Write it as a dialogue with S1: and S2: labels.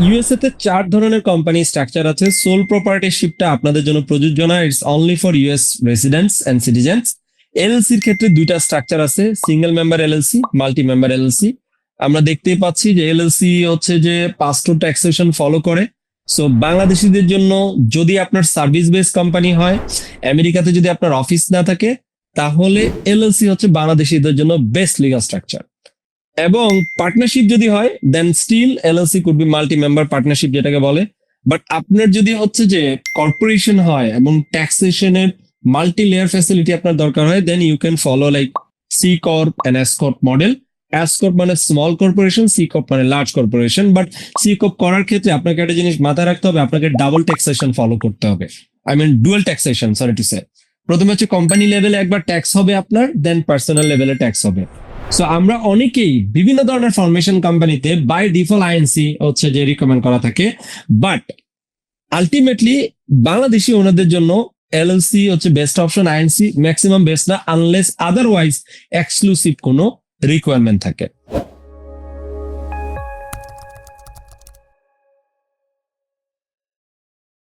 S1: USA তে চার ধরনের কোম্পানি স্ট্রাকচার আছে। সোল প্রপার্টিশিপটা আপনাদের জন্য প্রযোজ্য না। It's only for US residents and citizens এলএলসির ক্ষেত্রে দুইটা স্ট্রাকচার আছে। Single member LLC multi member LLC আমরা দেখতেই পাচ্ছি যে এলএলসি হচ্ছে যে পাস টু ট্যাক্সেশন ফলো করে। সো বাংলাদেশিদের জন্য যদি আপনার সার্ভিস বেস কোম্পানি হয়, আমেরিকাতে যদি আপনার অফিস না থাকে, তাহলে এলএলসি হচ্ছে বাংলাদেশিদের জন্য বেস্ট লিগাল স্ট্রাকচার এবং পার্টনারশিপ যদি হয় then still LLC could be multi member partnership যেটাকে বলে। বাট আপনার যদি হচ্ছে যে কর্পোরেশন হয় এবং ট্যাক্সেশনের মাল্টি লেয়ার ফ্যাসিলিটি আপনার দরকার হয় then you can follow like C corp and S corp model S corp মানে স্মল কর্পোরেশন সি কর্প মানে large corporation but C corp করার ক্ষেত্রে আপনাকে একটা জিনিস মাথায় রাখতে হবে, আপনাকে ডাবল ট্যাক্সেশন ফলো করতে হবে। I mean dual taxation sorry to say প্রথমে হচ্ছে কোম্পানি লেভেলে একবার ট্যাক্স হবে আপনার দেন পার্সোনাল লেভেলে ট্যাক্স হবে। সো আমরা অনেকেই বিভিন্ন ধরনের ফরমেশন কোম্পানিতে বাই ডিফল্ট আইএনসি হচ্ছে যে রিকমেন্ড করা থাকে। বাট আলটিমেটলি বাংলাদেশি ওনাদের জন্য এলএলসি হচ্ছে best option INC maximum best না আনলেস আদারওয়াইজ এক্সক্লুসিভ কোনো রিকোয়ারমেন্ট থাকে।